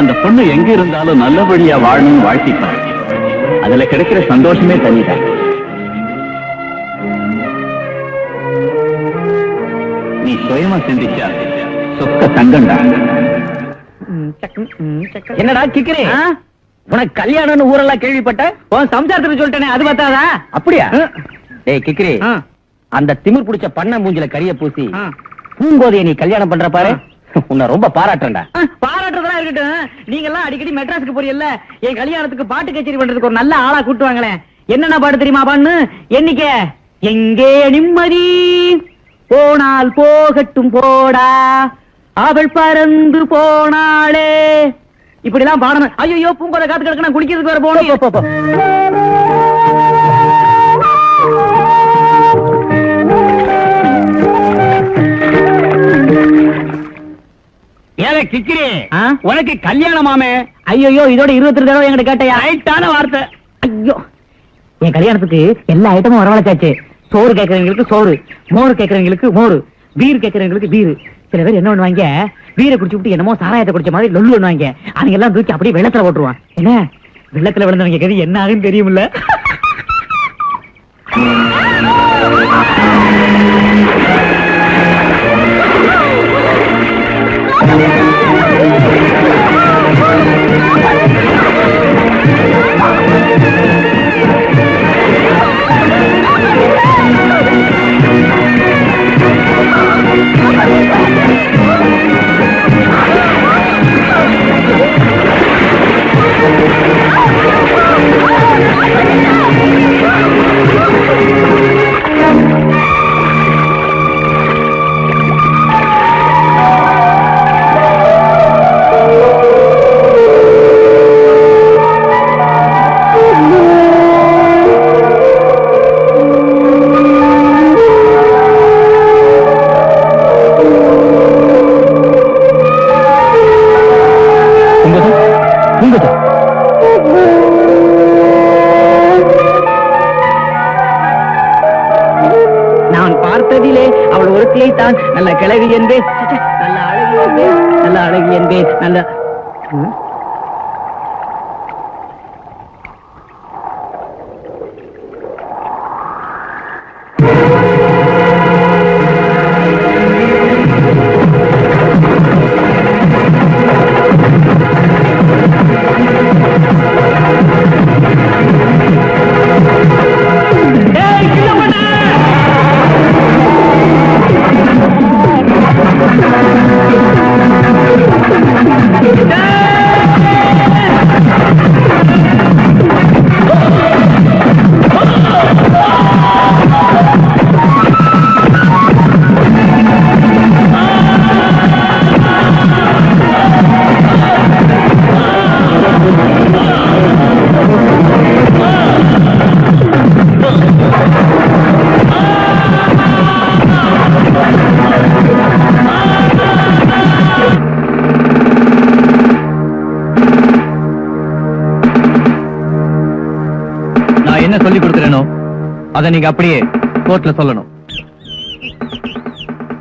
அந்த பொண்ணு எங்க இருந்தாலும் நல்லபடியா வாழணும்னு வாழ்த்திப்பாரு. அதுல கிடைக்கிற சந்தோஷமே தனிதான். நீ சுயமா சிந்திச்சா சொக்க தங்கண்டா என்னடா கிக்கிறே உனக்கு கல்யாணம்னு ஊரெல்லாம் கேள்விப்பட்ட? உன் சம்சாரத்துக்கு சொல்லிட்டேனே அது பார்த்தாதா? அப்படியா? ஏய் கிக்கிறே அந்த திமிர் புடிச்ச பண்ண மூஞ்சில கரிய பூசி பூங்கோதைய நீ கல்யாணம் பண்ற பாரு. உன்னை ரொம்ப பாராட்டுறேன்டா. பாராட்டுறதெல்லாம் இருக்கட்டும். நீங்க எல்லாம் அடிக்கடி மெட்ராஸுக்கு போறீங்கல்ல என் கல்யாணத்துக்கு பாட்டு கச்சேரி பண்றதுக்கு ஒரு நல்ல ஆளா கூட்டுவாங்களே என்னென்ன பாட்டு தெரியுமா பான்னு? என்னைக்க எங்கே நிம்மதி? போனால் போகட்டும் போடா. அவள் பறந்து போனாளே. இப்படி எல்லாம் பாடணும். ஐயோ பூங்கோத காத்து கிடக்கு குளிக்கிறதுக்கு வர போனோம் ஆ? உனக்கு கல்யாணமாமே ஐயோ இதோட இருபத்தி ரெண்டு தடவை என்கிட்ட கேட்டையா ரைட்டான வார்த்தை. ஐயோ. என் கல்யாணத்துக்கு எல்லா ஐட்டமும் வரவழைச்சாச்சு. சோறு கேக்குறவங்களுக்கு சோறு மோர் கேக்குறவங்களுக்கு மோர் பீர் கேக்குறவங்களுக்கு பீர் சில பேர் என்ன பண்ணுவாங்க பீரை குடிச்சு விட்டு என்னமோ சாராயத்தை குடிச்ச மாதிரி லொல்லு பண்ணுவாங்க. அவங்க எல்லாம் தூக்கி அப்படியே வெள்ளத்துல போட்டுருவான். என்ன? வெள்ளத்துல விழுந்தவங்க கதி என்ன ஆகுன்னு தெரியுமில்ல? பார்த்ததிலே அவள் ஒருத்தியை தான் நல்ல கிழவி என்பேன். நல்ல அழகி என்பேன். நல்ல அழகி என்பேன். நல்ல அதை நீங்க அப்படியே கோர்ட்ல சொல்லணும்.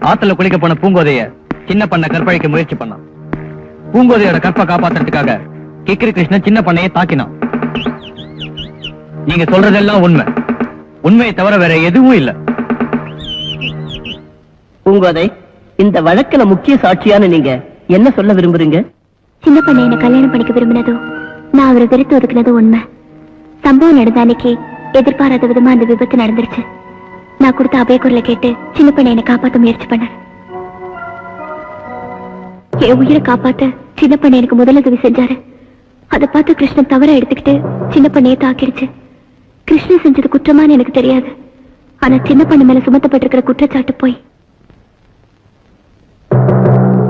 ஆத்துல குளிக்க போன பூங்கோதைய சின்ன பண்ண கற்பழிக்க முயற்சி பண்ணான். பூங்கோதையோட கற்பை காப்பாத்துறதுக்காக கிக்கிரி கிருஷ்ணன் சின்ன பண்ணையை தாக்கினான். நீங்க சொல்றதெல்லாம் உண்மை. உண்மையை தவிர வேற எதுவும் இல்ல. பூங்கோதை இந்த வழக்குல முக்கிய சாட்சியான நீங்க என்ன சொல்ல விரும்புறீங்க? சின்ன பண்ண என்ன கல்யாணம் பண்ணிக்க விரும்பினதோ நான் அவரை வெறுத்து ஒதுக்குனதோ உண்மை. சம்பவம் நடந்த அன்னைக்கு எதிர்பாராத விதமா அந்த விபத்து நடந்துருச்சு. நான் கொடுத்த அபயக்குரலை கேட்டு சின்ன பண்ண என்னை காப்பாற்ற முயற்சி பண்ண என் உயிரை காப்பாத்த சின்ன பண்ண எனக்கு முதலுதவி செஞ்சாரு. அதை பார்த்து கிருஷ்ணன் தவற எடுத்துக்கிட்டு சின்ன பண்ணையை தாக்கிடுச்சு. கிருஷ்ணன் செஞ்சது குற்றமான்னு எனக்கு தெரியாது. ஆனா சின்ன பண்ண மேல சுமத்தப்பட்டிருக்கிற குற்றச்சாட்டு போய்.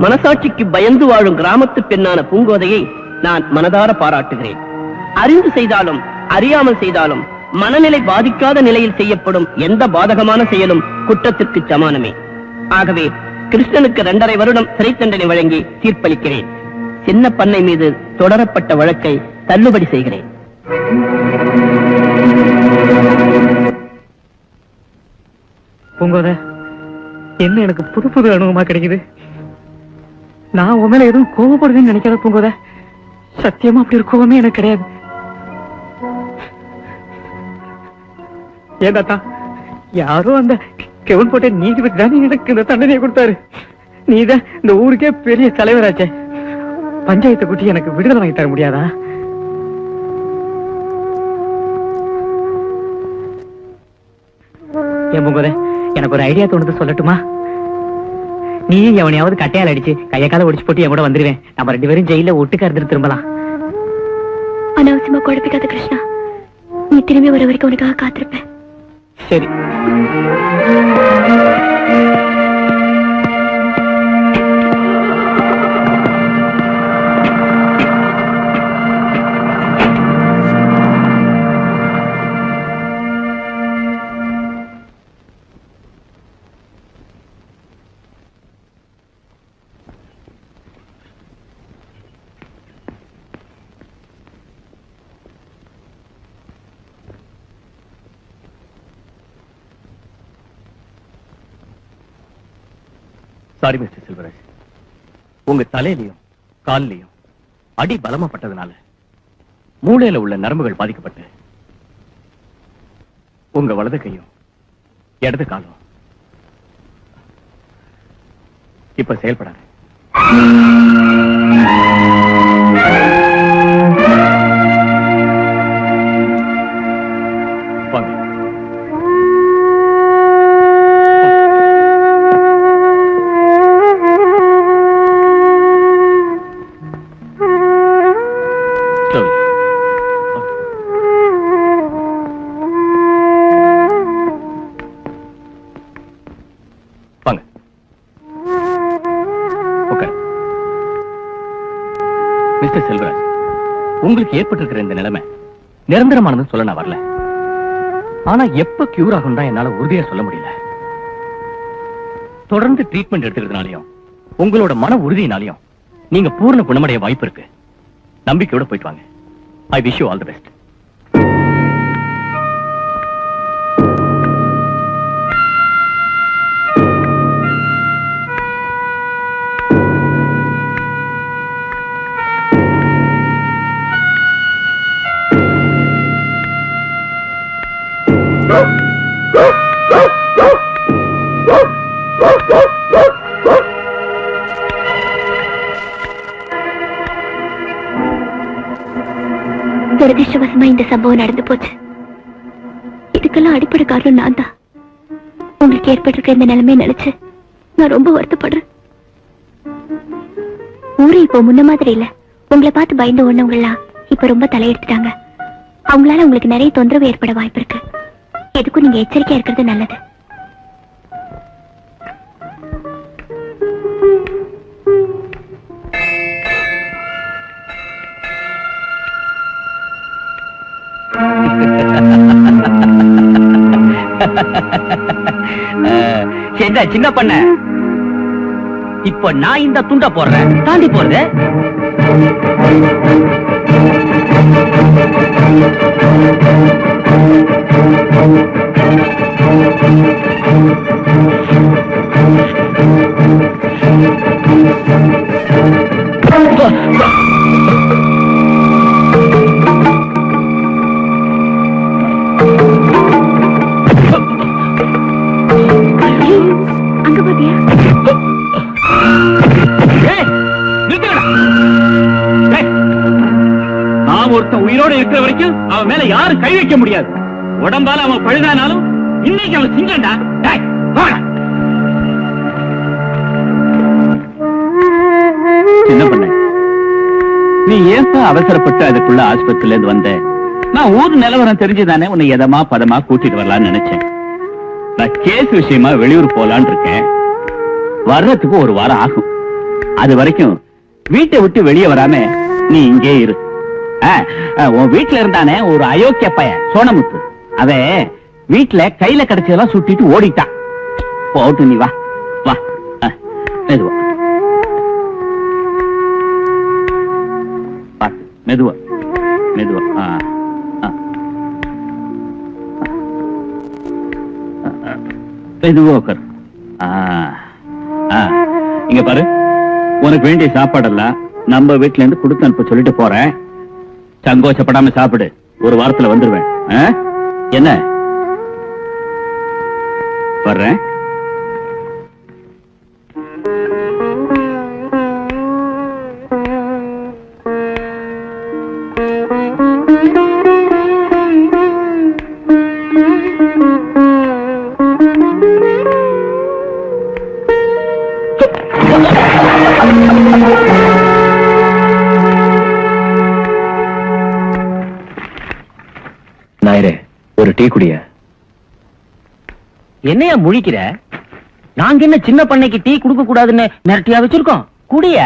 மனசாட்சிக்கு பயந்து வாழும் கிராமத்து பெண்ணான பூங்கோதையை நான் மனதார பாராட்டுகிறேன். அறிந்து செய்தாலும் அறியாமல் செய்தாலும் மனநிலை பாதிக்காத நிலையில் செய்யப்படும் எந்த பாதகமான செயலும் குற்றத்திற்கு சமானமே. ஆகவே கிருஷ்ணனுக்கு இரண்டரை வருடம் சிறை தண்டனை வழங்கி தீர்ப்பளிக்கிறேன். சின்ன பண்ணை மீது தொடரப்பட்ட வழக்கை தள்ளுபடி செய்கிறேன். பூங்கோத என்ன எனக்கு புது புது அனுபவமா கிடைக்குது? நான் உங்களை எதுவும் கோவப்படுவேன்னு நினைக்காத பூங்கோத. சத்தியமா அப்படி ஒரு கோவமே எனக்கு கிடையாது. ஏன் தாத்தா? யாரோ அந்த கெவன் போட்ட நீதிபதி தானே எனக்கு இந்த தண்டனையை கொடுத்தாரு. நீதான் இந்த ஊருக்கே பெரிய தலைவராச்சே. பஞ்சாயத்தை கூட்டி எனக்கு விடுதலை வாங்கி தர முடியாதா? என் எனக்கு ஒரு ஐடியா தோணுது சொல்லட்டுமா? நீ எவனையாவது கட்டையால் அடிச்சு கைய கால ஒடிச்சு போட்டு என் கூட வந்துருவேன். நம்ம ரெண்டு பேரும் ஜெயில ஒட்டுக்க இருந்துட்டு திரும்பலாம். அனாவசியமா குழப்பிக்காத கிருஷ்ணா. நீ திரும்பி வர வரைக்கும் உனக்காக காத்திருப்பேன். சரி சாரி மிஸ்டர் செல்வராஜ் உங்க தலையிலையும் கால்லயும் அடி பலமாப்பட்டதுனால மூளையில உள்ள நரம்புகள் பாதிக்கப்பட்டு உங்க வலது கையும் இடது காலும் இப்ப செயல்படாது. உங்களுக்கு ஏற்பட்டிருக்கிற இந்த நிலைமை நிரந்தரமானதுன்னு சொல்ல நான் வரல. ஆனா எப்ப கியூர் ஆகும் தான் என்னால உறுதியா சொல்ல முடியல. தொடர்ந்து ட்ரீட்மெண்ட் எடுத்துக்கிறதுனாலையும் உங்களோட மன உறுதியினாலையும் நீங்க பூர்ண குணமடைய வாய்ப்பு இருக்கு. நம்பிக்கையோட போயிட்டு வாங்க. I wish you all the best துரதிருஷ்டவசமா இந்த சம்பவம் நடந்து போச்சு. இதுக்கெல்லாம் அடிப்படை காரணம் நான் தான் உங்களுக்கு ஏற்பட்டிருக்க இந்த நிலைமை நினைச்சு நான் ரொம்ப வருத்தப்படுறேன். ஊரு இப்போ முன்ன மாதிரி இல்ல. உங்களை பார்த்து பயந்து ஒண்ணவங்கலாம் இப்ப ரொம்ப தலையெடுத்துட்டாங்க. அவங்களால உங்களுக்கு நிறைய தொந்தரவு ஏற்பட வாய்ப்பு இருக்கு. எதுக்கும் நீங்க எச்சரிக்கையா இருக்கிறது நல்லது. என்ன சின்ன பண்ண? இப்ப நான் இந்த துண்ட போடுறேன். தாண்டி போறது? ஒருத்தன் உயிரோட இருக்கிற வரைக்கும் அவன் மேல யாரும் கை வைக்க முடியாது. உடம்பால அவன் பழுதானாலும் இன்னைக்கு அவன் சிங்கண்டா டேய், போடா. சின்ன பண்ண? நீ ஏன்பா அவசரப்பட்டு அதுக்குள்ள ஆஸ்பத்திரில இருந்து வந்த? நான் ஊர் நிலவரம் தெரிஞ்சுதானே உன்னை எதமா பதமா கூட்டிட்டு வரலாம்னு நினைச்சேன். நான் கேஸ் விஷயமா வெளியூர் போலான்னு இருக்கேன். வர்றதுக்கு ஒரு வாரம் ஆகும். அது வரைக்கும் வீட்டை விட்டு வெளியே வராம நீ இங்கே இரு. உன் வீட்டுல இருந்தானே ஒரு அயோக்கிய பையன் சோனமுத்து. அவன் வீட்டுல கையில கிடைச்சதெல்லாம் சுட்டிட்டு ஓடிட்டான் போட்டு நீ வா வா மெதுவா. பாத்து மெதுவா மெதுவா மெதுவா இங்க பாரு உனக்கு வேண்டிய சாப்பாடெல்லாம் நம்ம வீட்டுல இருந்து கொடுத்து அனுப்ப சொல்லிட்டு போறேன். சங்கோஷப்படாம சாப்பிடு. ஒரு வாரத்துல வந்துருவேன். என்ன? வர்றேன். Thank you. ஒரு டீ குடிய. என்னையா முழிக்கிற? நாங்க என்ன சின்ன பண்ணைக்கு டீ குடுக்க கூடாதுன்னு மிரட்டியா வச்சிருக்கோம்? குடிய.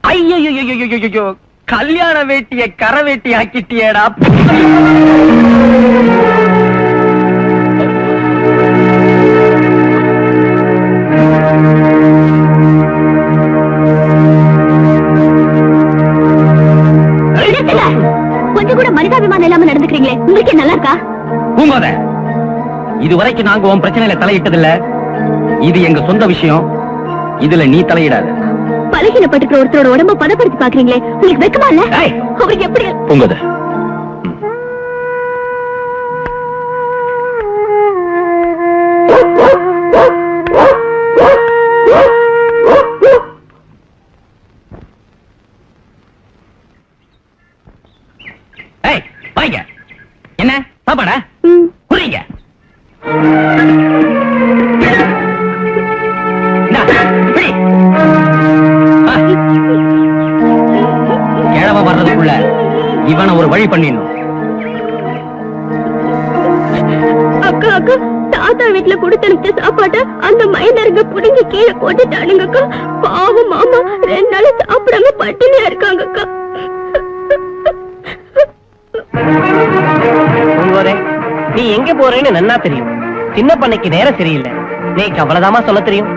ஐயோ கல்யாண வேட்டிய கரை வேட்டி உங்களுக்கு நல்லா இருக்கா பூங்கோத இது வரைக்கும் நாங்க உன் பிரச்சனையில தலையிட்டதில்ல. இது எங்க சொந்த விஷயம். இதுல நீ தலையிடாத. பலகீனப்பட்டிருக்கிற ஒருத்தரோட உடம்ப பதப்படுத்தி பாக்குறீங்களே உங்களுக்கு வெக்கமா இல்ல. அவருக்கு எப்படி பொங்குத சாப்பாடா புரியுங்க வர்றதுக்குள்ள இவனை ஒரு வழி பண்ணிடணும். அக்கா அக்கா தாத்தா வீட்டுல கொடுத்து அனுப்பிச்ச சாப்பாட்ட அந்த மைனருங்க புடுங்கி கீழே போட்டுட்டானுங்க அக்கா பாவம் மாமா ரெண்டு நாள் சாப்பிடாம பட்டினியா இருக்காங்க அக்கா நீ எங்க போறேன்னு நன்னா தெரியும். சின்ன பண்ணைக்கு நேரம் சரியில்லை. நீ அவ்வளவுதாமா சொல்ல தெரியும்.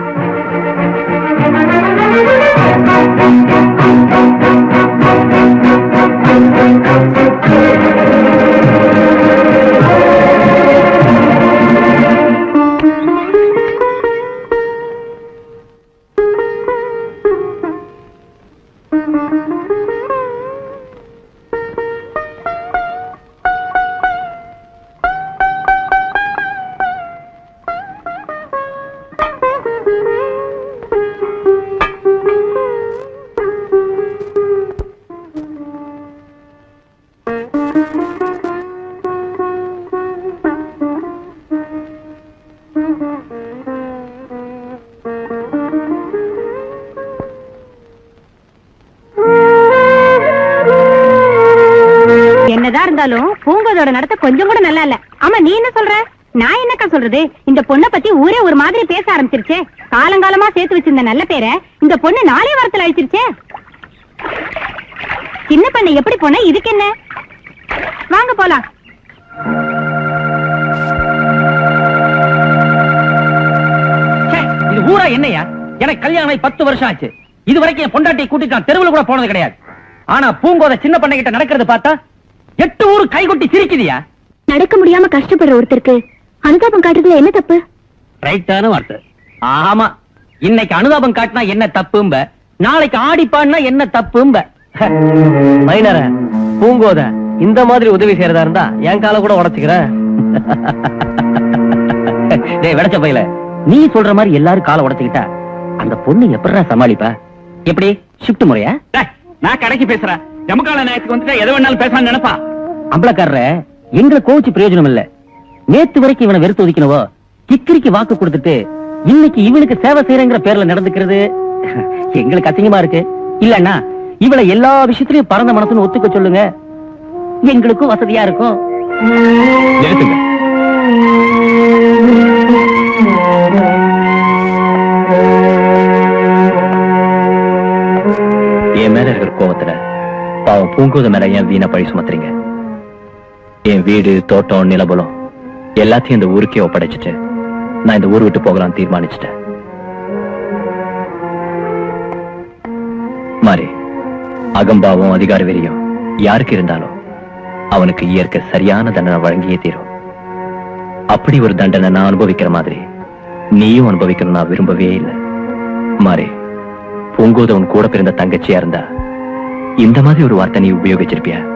இருந்தாலும் நடத்த கொஞ்சம் கூட நல்லா இல்ல. ஆமா நீ என்ன சொல்ற? நான் என்னக்கா சொல்றது? இந்த பொண்ணை பத்தி ஊரே ஒரு மாதிரி பேச ஆரம்பிச்சிருச்சே. காலங்காலமா சேர்த்து வச்சிருந்த நல்ல பேரை இந்த பொண்ணு நாளே வாரத்துல அழிச்சிருச்சே. சின்ன பண்ண எப்படி போன? இதுக்கு என்ன? வாங்க போலாம். இது ஊரா என்னையா? எனக்கு கல்யாணம் ஆகி பத்து வருஷம் ஆச்சு. இது வரைக்கும் என் பொண்டாட்டி கூட்டிட்டு நான் தெருவில் கூட போனது கிடையாது. ஆனா பூங்கோத சின்ன பண்ண கிட்ட நடக்கிறது பார்த்தா எட்டு ஊரு கைகொட்டி சிரிக்குதியா? நடக்க முடியாம கஷ்டப்படுற ஒருத்தருக்கு அனுதாபம் காட்டுறதுல என்ன தப்பு? ரைட்டான வார்த்தை. ஆமா. இன்னைக்கு அனுதாபம் காட்டினா என்ன தப்பும்ப? நாளைக்கு ஆடிப்பான்னா என்ன தப்பும்ப? மைனர பூங்கோத இந்த மாதிரி உதவி செய்யறதா இருந்தா என் காலை கூட உடைச்சுக்கிறேன். டேய் வெடச்ச பையல நீ சொல்ற மாதிரி எல்லாரும் காலை உடைச்சுக்கிட்டா அந்த பொண்ணு எப்படிடா சமாளிப்பா? எப்படி? ஷிஃப்ட் முறையா? நான் கடைக்கு பேசுறேன். ஜமக்கால நேரத்துக்கு வந்துட்டா எதை வேணாலும் பேசலாம்னு நினைப்பா. அம்பளக்காரர எங்களை கோவிச்சு பிரயோஜனம் இல்ல நேத்து வரைக்கும் இவனை வெறுத்து ஒதுக்கினவோ கிக்கிரிக்கு வாக்கு கொடுத்துட்டு இன்னைக்கு இவனுக்கு சேவை செய்யறங்கிற பேர்ல நடந்துக்கிறது. எங்களுக்கு அசிங்கமா இருக்கு. இல்லன்னா இவளை எல்லா விஷயத்திலயும் பறந்த மனசுன்னு ஒத்துக்க சொல்லுங்க. எங்களுக்கும் வசதியா இருக்கும். நிறுத்துங்க என் மேல இருக்கிற கோவத்துல பாவம் பூங்கோத மேல ஏன் வீணா பழி சுமத்துறீங்க? என் வீடு தோட்டம் நிலபலம் எல்லாத்தையும் இந்த ஊருக்கே ஒப்படைச்சிட்டு நான் இந்த ஊர் விட்டு போகலாம் தீர்மானிச்சிட்டேன். மாறி அகம்பாவம் அதிகார வெறியும் யாருக்கு இருந்தாலும் அவனுக்கு இயற்கை சரியான தண்டனை வழங்கியே தீரும். அப்படி ஒரு தண்டனை நான் அனுபவிக்கிற மாதிரி நீயும் அனுபவிக்கணும் நான் விரும்பவே இல்லை. மாறே பூங்கோத உன் கூட பிறந்த தங்கச்சியா இருந்தா இந்த மாதிரி ஒரு வார்த்தை நீ உபயோகிச்சிருப்பியா?